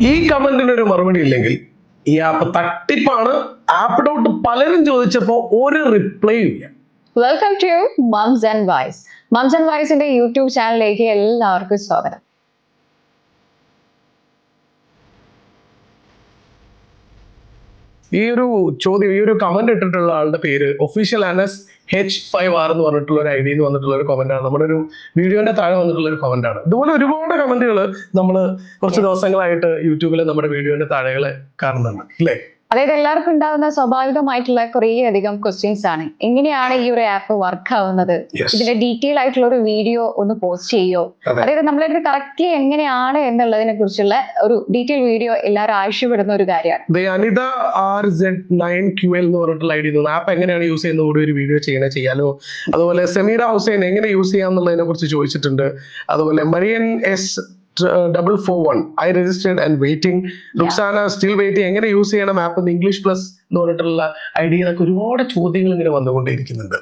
ഈ കമന്റിന് ഒരു മറുപടി ഇല്ലെങ്കിൽ ഈ ആപ്പ് തട്ടിപ്പാണ് ആപ്പ് ഡൗട്ട് പലരും ചോദിച്ചപ്പോൾ ഒരു റിപ്ലൈയും ഇല്ല. Welcome to mums and wives mums and വൈസിന്റെ YouTube ചാനലിലേക്ക് എല്ലാവർക്കും സ്വാഗതം. ഈ ഒരു ചോദ്യം ഈ ഒരു കമന്റ് ഇട്ടിട്ടുള്ള ആളുടെ പേര് official Anas H five R എന്ന് പറഞ്ഞിട്ടുള്ള ഒരു ഐ നിന്ന് വന്നിട്ടുള്ള ഒരു കമന്റ് ആണ്. നമ്മുടെ ഒരു വീഡിയോന്റെ താഴെ വന്നിട്ടുള്ള ഒരു കമന്റ് ആണ്. ഇതുപോലെ ഒരുപാട് കമന്റുകൾ നമ്മൾ കുറച്ച് ദിവസങ്ങളായിട്ട് യൂട്യൂബിൽ നമ്മുടെ വീഡിയോന്റെ താഴെകളെ കാണുന്നുണ്ട് അല്ലേ? അതായത് എല്ലാവർക്കും ഉണ്ടാകുന്ന സ്വാഭാവികമായിട്ടുള്ള കുറേ അധികം ക്വസ്റ്റ്യൻസ് ആണ്. എങ്ങനെയാണ് ഈ ഒരു ആപ്പ് വർക്ക് ആവുന്നത്? ഇതിന്റെ ഡീറ്റെയിൽ ആയിട്ടുള്ള ഒരു വീഡിയോ ഒന്ന് പോസ്റ്റ് ചെയ്യോ? അതെ. അതായത് നമ്മളത് കറക്റ്റ് എങ്ങനെയാണ് എന്നുള്ളതിനെ കുറിച്ചുള്ള ഒരു ഡീറ്റെയിൽ വീഡിയോ എല്ലാവരും ആവശ്യപ്പെടുന്ന ഒരു കാര്യമാണ്. Anitha R Z nine Q L എന്ന് പറഞ്ഞിട്ടുള്ള ഐ ഡി ആപ്പ് എങ്ങനെയാണ് യൂസ് ചെയ്യുന്നത്? കൂടി ഒരു വീഡിയോ ചെയ്യണ ചെയ്യാലോ. അതുപോലെ സെമീറ ഹുസൈൻ എങ്ങനെ യൂസ് ചെയ്യാം എന്നുള്ളതിനെ കുറിച്ച് ചോദിച്ചിട്ടുണ്ട്. അതുപോലെ Marian S double four one I registered and waiting Ruksana still waiting എങ്ങനെ യൂസ് ചെയ്യണം ആപ്പ് ഇംഗ്ലീഷ് പ്ലസ് എന്ന് പറഞ്ഞിട്ടുള്ള ഐ ഡി എന്നൊക്കെ ഒരുപാട് ചോദ്യങ്ങൾ ഇങ്ങനെ വന്നുകൊണ്ടിരിക്കുന്നുണ്ട്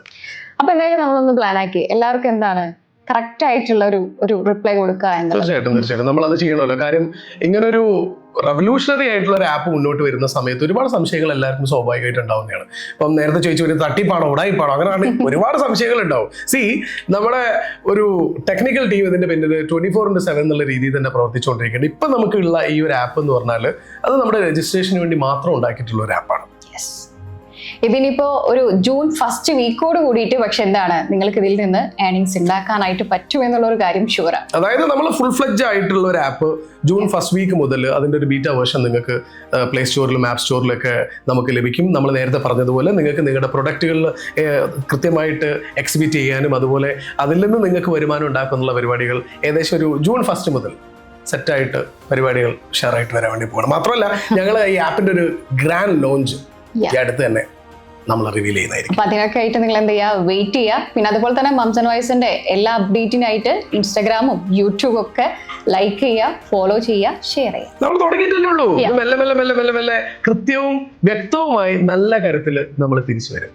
അപ്പൊ എന്തായാലും നമ്മളൊന്ന് പ്ലാൻ ആക്കി. എല്ലാവർക്കും എന്താണ്? കറക്റ്റ് ആയിട്ടുള്ള ഒരു ഒരു റിപ്ലൈ കൊടുക്കുക തീർച്ചയായിട്ടും തീർച്ചയായിട്ടും. നമ്മൾ അത് ചെയ്യണമല്ലോ. കാര്യം ഇങ്ങനൊരു റവല്യൂഷണറി ആയിട്ടുള്ള ഒരു ആപ്പ് മുന്നോട്ട് വരുന്ന സമയത്ത് ഒരുപാട് സംശയങ്ങൾ എല്ലാവർക്കും സ്വാഭാവികമായിട്ട് ഉണ്ടാവുന്നതാണ്. അപ്പം നേരത്തെ ചോദിച്ചു ഒരു തട്ടിപ്പാണോ ഉടായിപ്പാണോ അങ്ങനെയാണ് ഒരുപാട് സംശയങ്ങൾ ഉണ്ടാവും. സി നമ്മുടെ ഒരു ടെക്നിക്കൽ ടീം ഇതിന്റെ പിന്നിൽ ട്വന്റി ഫോർ ഇന്റു സെവൻ എന്നുള്ള രീതിയിൽ തന്നെ പ്രവർത്തിച്ചുകൊണ്ടിരിക്കുന്നുണ്ട് ഇപ്പം നമുക്കുള്ള ഈ ഒരു ആപ്പ് എന്ന് പറഞ്ഞാൽ അത് നമ്മുടെ രജിസ്ട്രേഷന് വേണ്ടി മാത്രം ഉണ്ടാക്കിയിട്ടുള്ള ഒരു ആപ്പാണ് യെസ് ഇതിനിപ്പോ ഒരു ജൂൺ ഫസ്റ്റ് വീക്കോട് കൂടിയിട്ട് പക്ഷെ എന്താണ് നിങ്ങൾക്ക് ഇതിൽ നിന്ന് ഏണിങ്സ് ഉണ്ടാക്കാനായിട്ട് പറ്റും എന്നുള്ള ഒരു കാര്യം ഷുവറാണ് അതായത് നമ്മൾ ഫുൾ ഫ്ലെഡ്ജ് ആയിട്ടുള്ള ഒരു ആപ്പ് ജൂൺ ഫസ്റ്റ് വീക്ക് മുതൽ അതിന്റെ ഒരു ബീറ്റ വേർഷൻ നിങ്ങൾക്ക് പ്ലേ സ്റ്റോറിലും ആപ്പ് സ്റ്റോറിലും ഒക്കെ നമുക്ക് ലഭിക്കും. നമ്മൾ നേരത്തെ പറഞ്ഞതുപോലെ നിങ്ങൾക്ക് നിങ്ങളുടെ പ്രൊഡക്റ്റുകളിൽ കൃത്യമായിട്ട് എക്സിബിറ്റ് ചെയ്യാനും അതുപോലെ അതിൽ നിന്ന് നിങ്ങൾക്ക് വരുമാനം ഉണ്ടാക്കുന്നുള്ള പരിപാടികൾ ഏകദേശം ഒരു ജൂൺ ഫസ്റ്റ് മുതൽ സെറ്റായിട്ട് പരിപാടികൾ ഷെയർ ആയിട്ട് വരാൻ വേണ്ടി പോകണം മാത്രമല്ല ഞങ്ങൾ ഈ ആപ്പിന്റെ ഒരു ഗ്രാൻഡ് ലോഞ്ച് ഈ അടുത്ത് തന്നെ നമ്മൾ റിവീൽ ചെയ്യുന്നതായിരിക്കും അപ്പൊ അതിനൊക്കെ ആയിട്ട് നിങ്ങൾ എന്ത് ചെയ്യുക വെയിറ്റ് ചെയ്യുക പിന്നെ അതുപോലെ തന്നെ മംസൻ വോയിസിന്റെ എല്ലാ അപ്ഡേറ്റിനായിട്ട് ഇൻസ്റ്റാഗ്രാമും യൂട്യൂബും ഒക്കെ ലൈക്ക് ചെയ്യുക ഫോളോ ചെയ്യുക ഷെയർ ചെയ്യുക നമ്മൾ തുടങ്ങിയിട്ടല്ലേ ഉള്ളൂ മെല്ലെ മെല്ലെ മെല്ലെ മെല്ലെ മെല്ലെ കൃത്യവും വ്യക്തവുമായി നല്ല കാര്യത്തിൽ നമ്മൾ തിരിച്ചു വരും